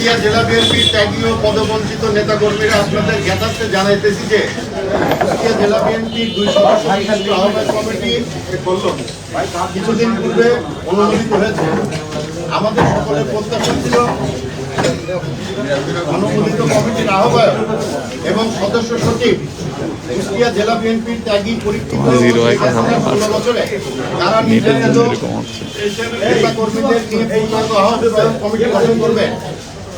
কুষ্টিয়া জেলা বিএনপির ত্যাগী ও পদবঞ্চিত নেতাকর্মীরা আপনাদের জ্ঞাতার্থে জানাইতেছি যে কুষ্টিয়া জেলা বিএনপির দুই সদস্য বিশিষ্ট আহ্বায়ক কমিটি কিছুদিন পূর্বে অনুমোদিত হয়েছে। আমাদের সকলের প্রত্যাশা ছিল অনুমোদিত কমিটির আহ্বায়ক এবং সদস্য সচিব কুষ্টিয়া জেলা বিএনপির ত্যাগী পরীক্ষিত ষোলো বছরে তারা নেটের নির্যাতিত জন্য এরকম হচ্ছে নেতা কর্মীদের নিয়ে পূর্ণাঙ্গ আহ্বায়ক কমিটি গঠন করবে।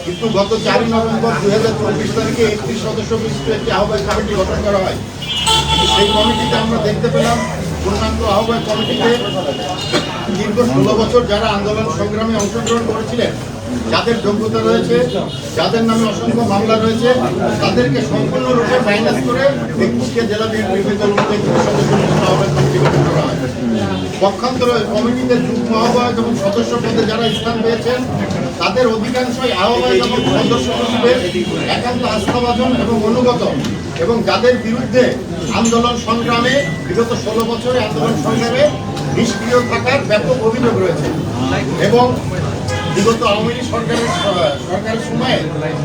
কিন্তু গত চারই নভেম্বর দুই হাজার চব্বিশ তারিখে একত্রিশ সদস্য বিশিষ্ট একটি আহ্বায়ক কমিটি গঠন করা হয়। সেই কমিটিতে আমরা দেখতে পেলাম, পূর্ণাঙ্গ আহ্বায়ক কমিটিতে দীর্ঘ ষোলো বছর যারা আন্দোলন সংগ্রামে অংশগ্রহণ করেছিলেন, যাদের যোগ্যতা রয়েছে, যাদের নামে অসংখ্য মামলা রয়েছে, তাদেরকে সম্পূর্ণরূপে মাইনাস করে একুশকে জেলা হয়। পক্ষান্তরে কমিটিতে যুগ্ম আহ্বায়ক এবং সদস্য পদে যারা স্থান পেয়েছেন তাদের অধিকাংশই এবং সদস্য সচিবের একান্ত আস্থাভাজন এবং অনুগত এবং যাদের বিরুদ্ধে আন্দোলন সংগ্রামে বিগত ষোলো বছরে আন্দোলন সংগ্রামে নিষ্ক্রিয় থাকার ব্যাপক অভিযোগ রয়েছে এবং বিগত আওয়ামী লীগ সরকারের সরকারের সময়ে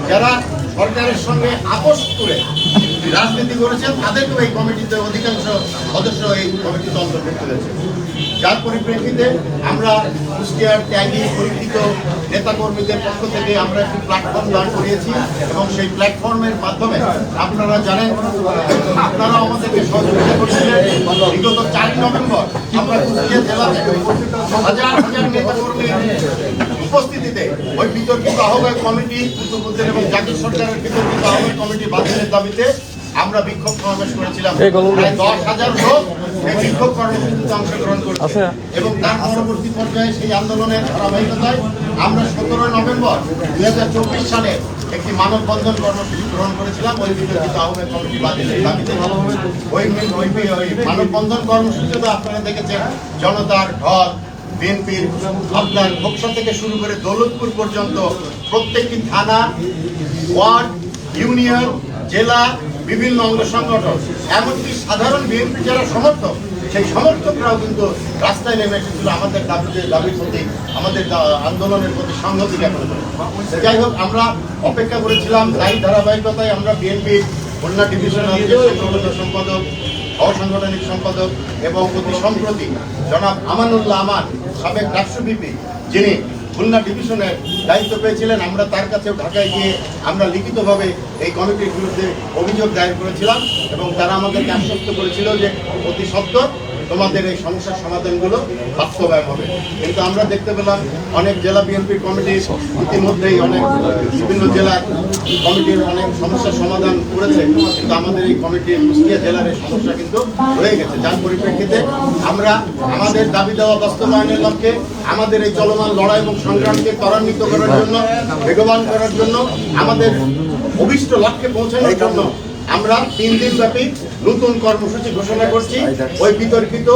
যারা সরকারের সঙ্গে আপোষ করে রাজনীতি করেছেন, তাদেরকেও এই কমিটিতে অধিকাংশ সদস্য এই কমিটিতে অন্তর্ভুক্ত হয়েছে যার পরিপ্রেক্ষিতে আমরা কুষ্টিয়ার ত্যাগী পরীক্ষিত নেতাকর্মীদের পক্ষ থেকে আমরা একটি প্ল্যাটফর্ম দাঁড় করিয়েছি এবং সেই প্ল্যাটফর্মের মাধ্যমে আপনারা জানেন, আপনারা আমাদেরকে সহযোগিতা করছিলেন। বিগত চার নভেম্বর আমরা কুষ্টিয়া জেলাতে হাজার হাজার নেতাকর্মীর উপস্থিতিতে ওই বিতর্কিত আহ্বায়ক কমিটি এবং জাতীয় সরকারের বিতর্কিত আহ্বায়ক কমিটি বাতিলের দাবিতে আমরা বিক্ষোভ সমাবেশ করেছিলাম। দশ হাজার লোক বিক্ষোভ কর্মসূচিতে অংশগ্রহণ করছে। এবং তার পরবর্তী পর্যায়ে সেই আন্দোলনের ধারাবাহিকতায় আমরা সতেরোই নভেম্বর দুই হাজার চব্বিশ সালে একটি মানববন্ধন কর্মসূচি গ্রহণ করেছিলাম। ওই বিতর্কিত আহ্বায়ক কমিটি বাতিলের দাবিতে ওই ওই মানববন্ধন কর্মসূচিতে আপনারা দেখেছেন জনতার ঢল বিএনপির আপনার বক্সা থেকে শুরু করে দৌলতপুর পর্যন্ত প্রত্যেকটি থানা ওয়ার্ড ইউনিয়ন জেলা বিভিন্ন অঙ্গ সংগঠন, এমনকি সাধারণ বিএনপির যারা সমর্থক, সেই সমর্থকরাও কিন্তু রাস্তায় নেমে এসেছিল আমাদের দাবিতে, দাবির প্রতি, আমাদের আন্দোলনের প্রতি সংহতি জ্ঞাপন করে। যাই হোক, আমরা অপেক্ষা করেছিলাম, তাই ধারাবাহিকতায় আমরা বিএনপির খুলনা ডিভিশনাল সম্পাদক, অসাংগঠনিক সম্পাদক এবং অতি সম্প্রতি জনাব আমানুল্লাহ আমান, সাবেক রাষ্ট্রবিপি যিনি খুলনা ডিভিশনের দায়িত্ব পেয়েছিলেন। আমরা তার কাছেও ঢাকায় গিয়ে আমরা লিখিতভাবে এই কমিটির বিরুদ্ধে অভিযোগ দায়ের করেছিলাম এবং তারা আমাদেরকে আশ্বস্ত করেছিল যে অতি সত্তর তোমাদের এই সমস্যার সমাধানগুলো বাস্তবায়ন হবে। কিন্তু আমরা দেখতে পেলাম অনেক জেলা বিএনপির কমিটি ইতিমধ্যেই অনেক বিভিন্ন জেলার কমিটির অনেক সমস্যার সমাধান করেছে। কিন্তু আমাদের এই কমিটির কুষ্টিয়া জেলার এই সমস্যা কিন্তু রয়ে গেছে। যার পরিপ্রেক্ষিতে আমরা আমাদের দাবি দেওয়া বাস্তবায়নের লক্ষ্যে আমাদের এই চলমান লড়াই এবং সংগ্রামকে ত্বরান্বিত করার জন্য, বেগবান করার জন্য, আমাদের অভিষ্ট লক্ষ্যে পৌঁছানোর জন্য আমরা তিন দিন ব্যাপী নতুন কর্মসূচি ঘোষণা করছি। ওই বিতর্কিত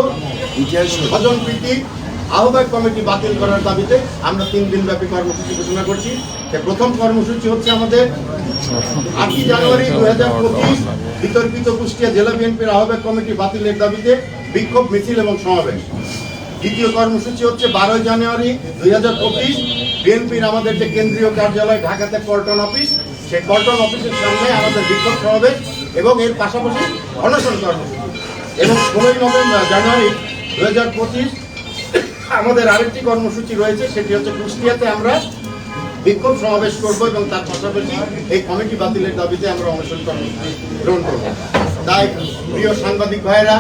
স্বজন প্রীতি আহ্বায়ক কমিটি বাতিল করার দাবিতে আমরা তিন দিন ব্যাপী কর্মসূচি ঘোষণা করছি। প্রথম কর্মসূচি হচ্ছে আমাদের আটই জানুয়ারি দু হাজার পঁচিশ বিতর্কিত কুষ্টিয়া জেলা বিএনপির আহ্বায়ক কমিটি বাতিলের দাবিতে বিক্ষোভ, মিছিল এবং সমাবেশ। দ্বিতীয় কর্মসূচি হচ্ছে বারোই জানুয়ারি দুই হাজার পঁচিশ বিএনপির আমাদের যে কেন্দ্রীয় কার্যালয় ঢাকাতে পল্টন অফিস সেই পল্টন অফিসের সামনে আমাদের বিক্ষোভ সমাবেশ এবং এর পাশাপাশি অনশন কর্মসূচি। এবং ষোলোই নভেম্বর, জানুয়ারি দু হাজার পঁচিশ আমাদের আরেকটি কর্মসূচি রয়েছে, সেটি হচ্ছে কুষ্টিয়াতে আমরা বিক্ষোভ সমাবেশ করব এবং তার পাশাপাশি এই কমিটি বাতিলের দাবিতে আমরা অনশন কর্মসূচি গ্রহণ করব। তাই, প্রিয় সাংবাদিক ভাইয়েরা,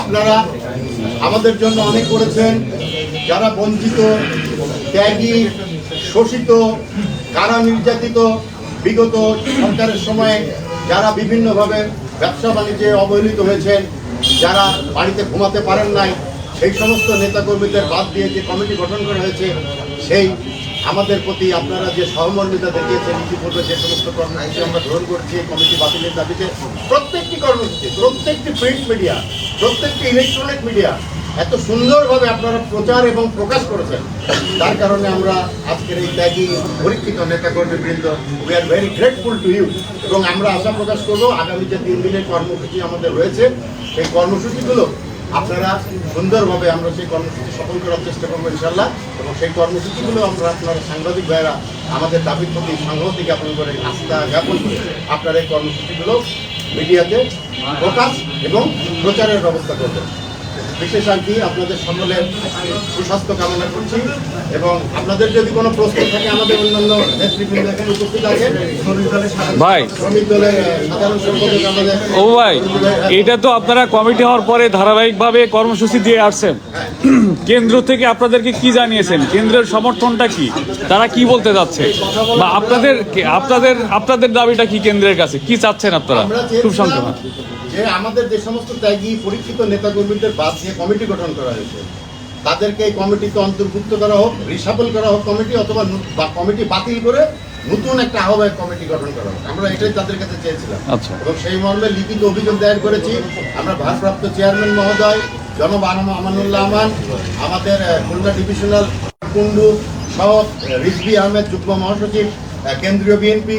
আপনারা আমাদের জন্য অনেক করেছেন। যারা বঞ্চিত, ত্যাগী, শোষিত, কারা নির্যাতিত বিগত সরকারের সময়ে যারা বিভিন্নভাবে ব্যবসা বাণিজ্যে অবহেলিত হয়েছেন, যারা বাড়িতে ঘুমাতে পারেন নাই, সেই সমস্ত নেতাকর্মীদের বাদ দিয়ে যে কমিটি গঠন করা হয়েছে, সেই আমাদের প্রতি আপনারা যে সহমর্মিতা দেখিয়েছেন ইতিপূর্বে যে সমস্ত কর্মসূচি আমরা গ্রহণ করছি কমিটি বাতিলের দাবিতে প্রত্যেকটি কর্মসূচি, প্রত্যেকটি প্রিন্ট মিডিয়া, প্রত্যেকটি ইলেকট্রনিক মিডিয়া এত সুন্দরভাবে আপনারা প্রচার এবং প্রকাশ করেছেন। তার কারণে আমরা আজকের এই ত্যাগী পরীক্ষিত নেতাকর্মী বৃন্দ we are very grateful to you এবং আমরা আশা প্রকাশ করব আগামী যে তিন দিনের কর্মসূচি আমাদের রয়েছে, সেই কর্মসূচিগুলো আপনারা সুন্দরভাবে আমরা সেই কর্মসূচি সফল করার চেষ্টা করব ইনশাল্লাহ এবং সেই কর্মসূচিগুলো আমরা আপনারা সাংবাদিক ভাইয়েরা আমাদের দাবির প্রতি সংহতি জ্ঞাপন করে আস্থা জ্ঞাপন করে আপনারা এই কর্মসূচিগুলো মিডিয়াতে প্রকাশ এবং প্রচারের ব্যবস্থা করবেন। বিশেষ আর কি আপনাদের সকলের সুস্বাস্থ্য কামনা করছি এবং আপনাদের যদি কোনো প্রশ্ন থাকে আমাদের অন্যান্য নেতৃবৃন্দ এখানে উপস্থিত আছে। ভাই। শ্রমিক দলের সাধারণ সম্পাদক আমাদের ও ভাই এটা তো আপনারা কমিটি হওয়ার পরে ধারাবাহিকভাবে কর্মসূচি দিয়ে আসছেন। কেন্দ্র থেকে আপনাদেরকে কি জানিয়েছেন? কেন্দ্রের সমর্থনটা কি? তারা কি বলতে যাচ্ছে? বা আপনাদের আপনাদের আপনাদের দাবিটা কি কেন্দ্রের কাছে? কি চাচ্ছেন আপনারা? খুব সংক্ষেপে। যে আমাদের যে সমস্ত ত্যাগী পরীক্ষিত নেতাকর্মীদের বাদ দিয়ে কমিটি গঠন করা হয়েছে তাদেরকে এই কমিটিতে অন্তর্ভুক্ত করা হোক রিসাবল করা হোক কমিটি অথবা কমিটি বাতিল করে নতুন একটা আহ্বায়ক কমিটি গঠন করা হোক। আমরা এটাই তাদের কাছে চেয়েছিলাম। আচ্ছা। এবং সেই মর্মে লিখিত অভিযোগ দায়ের করেছি। আমরা ভারপ্রাপ্ত চেয়ারম্যান মহোদয় জনব আমানুল্লাহ আমান আমাদের খুলনা ডিভিশনাল কুন্ডু সহ রিজবি আহমেদ যুগ্ম মহাসচিব কেন্দ্রীয় বিএনপি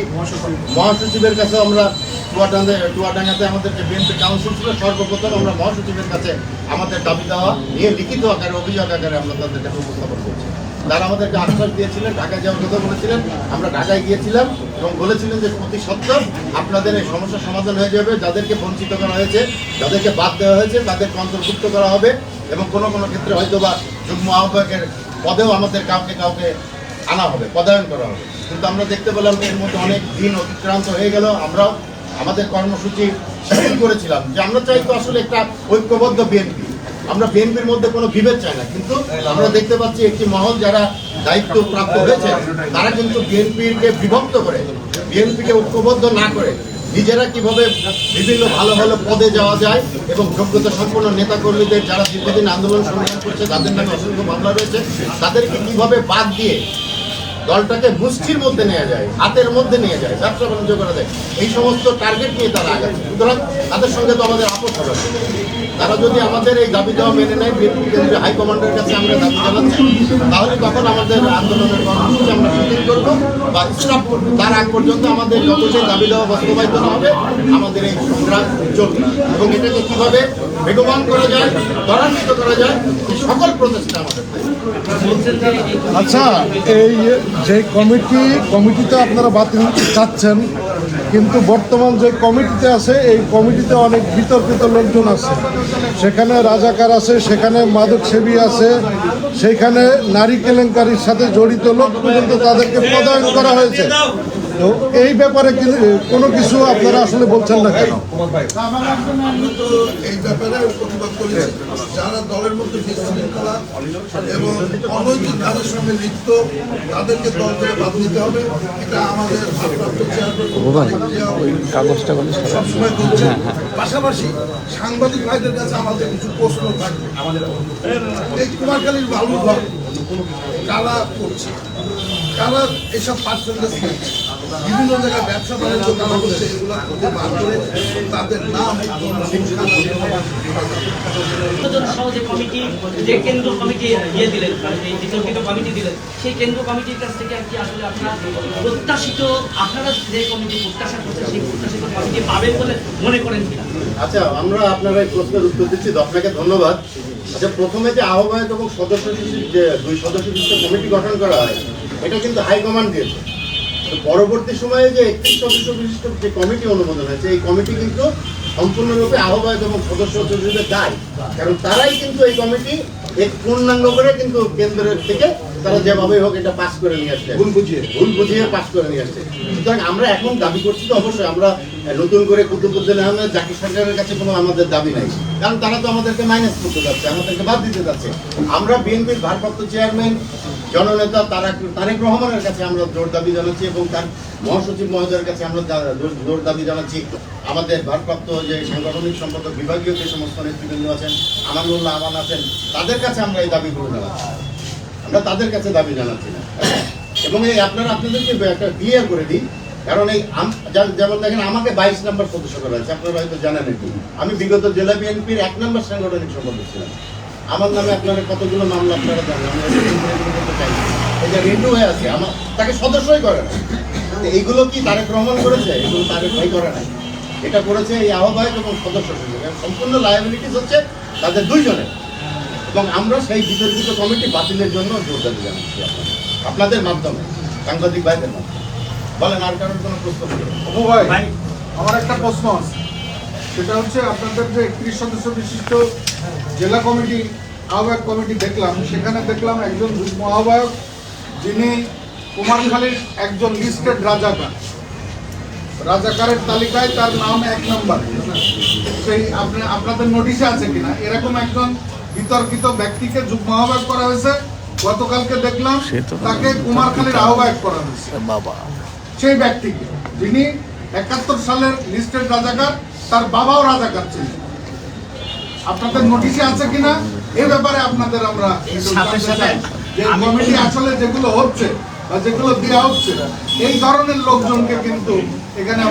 মহাসচিবের কাছে আমরা চুয়াডাঙ্গে, চুয়াডাঙ্গাতে আমাদের যে বিএনপি কাউন্সিল ছিল, সর্বপ্রথম আমরা মহাসচিবের কাছে আমাদের দাবি দেওয়া নিয়ে লিখিত আকারে, অভিযোগ আকারে আমরা তাদের কাছে উপস্থাপন করছি। তারা আমাদেরকে আশ্বাস দিয়েছিলেন, ঢাকায় যাওয়ার কথা বলেছিলেন, আমরা ঢাকায় গিয়েছিলাম এবং বলেছিলেন যে প্রতি সপ্তাহ আপনাদের এই সমস্যার সমাধান হয়ে যাবে, যাদেরকে বঞ্চিত করা হয়েছে, যাদেরকে বাদ দেওয়া হয়েছে, তাদেরকে অন্তর্ভুক্ত করা হবে এবং কোনো কোনো ক্ষেত্রে হয়তো বা যুগ্ম আহ্বায়কের পদেও আমাদের কাউকে কাউকে আনা হবে, পদায়ন করা হবে। কিন্তু আমরা দেখতে পেলাম এর মধ্যে অনেক দিন অতিক্রান্ত হয়ে গেল। আমরাও আমাদের কর্মসূচি শিথিল করেছিলাম। যে আমরা চাই তো আসলে একটা ঐক্যবদ্ধ বিএনপি আমরা বিএনপির মধ্যে কোনো বিভেদ চাই না। কিন্তু আমরা দেখতে পাচ্ছি একটি মহল যারা দায়িত্ব প্রাপ্ত হয়েছে, তারা কিন্তু বিএনপিকে বিভক্ত করে বিএনপিকে ঐক্যবদ্ধ না করে নিজেরা কীভাবে বিভিন্ন ভালো ভালো পদে যাওয়া যায় এবং যোগ্যতা সম্পন্ন নেতা কর্মীদের যারা দীর্ঘদিন আন্দোলন সংগ্রাম করছে, তাদের নামে অসংখ্য মামলা রয়েছে, তাদেরকে কীভাবে বাদ দিয়ে দলটাকে মুষ্টির মধ্যে নেওয়া যায়, হাতের মধ্যে নিয়ে যায়, ব্যবসা বাণিজ্য করা যায়। এই সমস্ত টার্গেট নিয়ে তারা আগাচ্ছে। সুতরাং তাদের সঙ্গে তো আমাদের আপোষ হবে তারা যদি আমাদের এই দাবি দেওয়া মেনে নেয় কেন্দ্রীয় হাইকমান্ডের কাছে আমরা দাবি জানাচ্ছি, তাহলে তখন আমাদের আন্দোলনের কর্মসূচি আমরা শিথিল করব বা স্টপ করব। তার আগ পর্যন্ত আমাদের যত যে দাবি দেওয়া বাস্তবায়িত না হবে, আমাদের এই সংগ্রাম চলবে। এবং এটাকে কীভাবে বেগবান করা যায়, ত্বরান্বিত করা যায় সকল প্রচেষ্টা আচ্ছা এই যে কমিটি, কমিটিতে আপনারা বাতিল চাচ্ছেন, কিন্তু বর্তমান যে কমিটিতে আছে, এই কমিটিতে অনেক বিতর্কিত লোকজন আছে। সেখানে রাজাকার আছে, সেখানে মাদক সেবী আছে, সেখানে নারী কেলেঙ্কারির সাথে জড়িত লোক পর্যন্ত তাদেরকে পদায়ন করা হয়েছে। তো এই ব্যাপারে কোনো কিছু আপনারা আসলে বলছেন না কেন? আমরা তো এই ব্যাপারে প্রতিবাদ করেছি। যারা দলের মধ্যে বিশৃঙ্খলা এবং অনৈতিক কাজের সঙ্গে লিপ্ত তাদেরকে দল থেকে বাদ দিতে হবে। এটা আমাদের কাগজটা সবসময় বলছে। পাশাপাশি সাংবাদিক ভাইদের কাছে আমাদের কিছু প্রশ্ন থাকবে। এই কুমারখালীর বালু ঘর কারা করছে? কারা এসব পার্সেন্টেজ করছে বিভিন্ন জায়গায় ব্যবসা বাণিজ্য কারা করছে এগুলো করে তাদের নাম যে কমিটি যে কেন্দ্র কমিটি ইয়ে দিলেন মানে বিতর্কিত কমিটি দিলেন সেই কেন্দ্র কমিটির কাছ থেকে আর কি আসলে আপনারা প্রত্যাশিত আপনারা যে কমিটি প্রত্যাশা করছেন সেই প্রত্যাশিত কমিটি পাবেন বলে মনে করেন কিনা? আচ্ছা আমরা আপনারা এই প্রশ্নের উত্তর দিচ্ছি। আপনাকে ধন্যবাদ। আচ্ছা প্রথমে যে আহ্বায়ক এবং সদস্য যে দুই সদস্য কমিটি গঠন করা হয় এটা কিন্তু হাইকমান্ড দিয়েছে। পরবর্তী সময়ে যে একত্রিশ সদস্য বিশিষ্ট যে কমিটি অনুমোদন হয়েছে, এই কমিটি কিন্তু সম্পূর্ণরূপে আহ্বায়ক এবং সদস্য সচিবদের দায়। কারণ তারাই কিন্তু এই কমিটি এক পূর্ণাঙ্গ করে কিন্তু কেন্দ্রের থেকে তারা যেভাবে হোক এটা পাস করে নিয়ে আসছে। ভুল বুঝিয়ে। ভুল বুঝিয়ে পাস করে নিয়ে আসছে। সুতরাং আমরা এখন দাবি করছি তো অবশ্যই আমরা নতুন করে কুতুবুদ্দিন আহমেদ জাকির সরকারের কাছে কোনো আমাদের দাবি নাই। কারণ তারা তো আমাদেরকে মাইনাস করতে যাচ্ছে আমাদেরকে বাদ দিতে যাচ্ছে। আমরা বিএনপির ভারপ্রাপ্ত চেয়ারম্যান জননেতা তারাক তারেক রহমানের কাছে আমরা জোর দাবি জানাচ্ছি এবং তার মহাসচিব মহোদয়ের কাছে আমরা জোর- জোর দাবি জানাচ্ছি। আমাদের ভারপ্রাপ্ত যে সাংগঠনিক সম্পাদক বিভাগীয় যে সমস্ত নেতৃবৃন্দ আছেন আমানুল্লাহ আমান আছেন তাদের কাছে আমরা এই দাবিগুলো জানাচ্ছি। আমরা তাদের কাছে দাবি জানাচ্ছি না। এবং এই আপনারা আপনাদেরকে একটা ক্লিয়ার করে দিই, কারণ এই যেমন- দেখেন আমাকে বাইশ নম্বর সদস্য করা হয়েছে আপনারা হয়তো জানেন এটি। আমি বিগত জেলা বিএনপির এক নম্বর সাংগঠনিক সম্পাদক ছিলাম। আমার নামে আপনারা কতগুলো মামলা আপনারা জানেন আমি এটা এগুলো চাই এই যে রেন্টু হয়ে আছে, আমার, তাকে সদস্যই করে না। এইগুলো কি তারেক রহমান করেছে, এগুলো তারেক ভাই করে না এটা করেছে এই আহ্বায়ক এবং সদস্য সম্পূর্ণ লায়াবিলিটিস হচ্ছে তাদের দুইজনের। এবং আমরা সেই বিতর্কিত কমিটি বাতিলের জন্য জোরদারি জানাচ্ছি আপনাদের। মাধ্যমে, সাংবাদিক ভাইদের মাধ্যমে। বলেন, আর কারোর কোনো প্রশ্ন ভাই, আমার একটা প্রশ্ন আছে। সেটা হচ্ছে আপনাদের যে একত্রিশ সদস্য বিশিষ্ট জেলা কমিটি, আহ্বায়ক কমিটি দেখলাম, সেখানে দেখলাম একজন যুগ্ম আহ্বায়ক, যিনি কুমারখালীর একজন লিস্টেড রাজাকার। রাজাকারের তালিকায় তার নাম এক নম্বর। সেই আপনি আপনাদের নোটিশে আছে কিনা? এরকম একজন বিতর্কিত ব্যক্তিকে যুগ্ম আহ্বায়ক করা হয়েছে। গতকালকে দেখলাম তাকে কুমারখালীর আহ্বায়ক করা হয়েছে। সেই ব্যক্তিকে যিনি একাত্তর সালের লিস্টেড রাজাকার তার বাবাও রাজাকার ছিলেন আপনাদের নোটিশে আছে কিনা? এই ব্যাপারে আপনাদের আমরা। যে কমিটি আসলে যেগুলো হচ্ছে বা যেগুলো দেওয়া হচ্ছে এই ধরনের লোকজনকে কিন্তু এখানে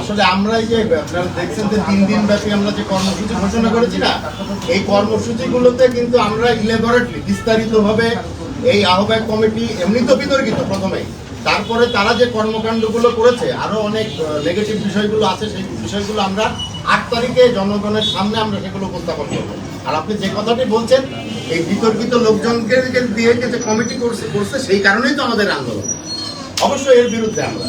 আসলে আমরা যে, আপনারা দেখছেন যে তিন দিন ব্যাপী আমরা যে কর্মসূচি ঘোষণা করেছি না, এই কর্মসূচিগুলোতে কিন্তু আমরা ইলেবরেটলি বিস্তারিতভাবে এই আহ্বায়ক কমিটি এমনি তো বিতর্কিত প্রথমেই। তারপরে তারা যে কর্মকাণ্ডগুলো করেছে, আরও অনেক নেগেটিভ বিষয়গুলো আছে, সেই বিষয়গুলো আমরা আট তারিখে জনগণের সামনে আমরা সেগুলো উপস্থাপন করব। আর আপনি যে কথাটি বলছেন, এই বিতর্কিত লোকজনকে দিয়ে যে কমিটি করছে করছে, সেই কারণেই তো আমাদের আন্দোলন। অবশ্যই এর বিরুদ্ধে আমরা।